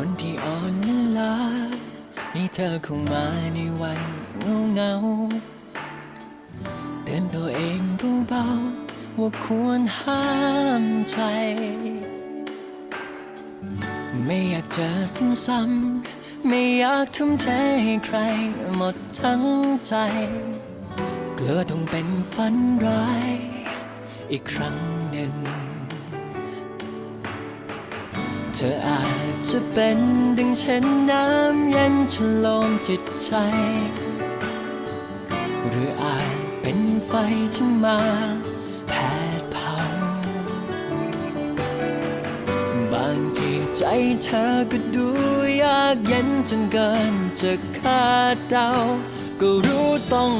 คนที่อ่อนล้าให้เธอเข้ามาในวันเงาเงาเตือนตัวเองเบาๆว่าควรห้ามใจ ไม่อยากเจอซ้ำๆไม่อยากทุ่มเทให้ใครหมดทั้งใจ กลัวต้องเป็นฝันร้าย อีกครั้งหนึ่ง เธออาจจะเป็นดังเช่นน้ำเย็นฉลมจิตใจ หรืออาจเป็นไฟที่มาแผดเผา บางทีใจเธอก็ดูยากเย็นจนเกินจะคาดเดา ก็รู้ต้อง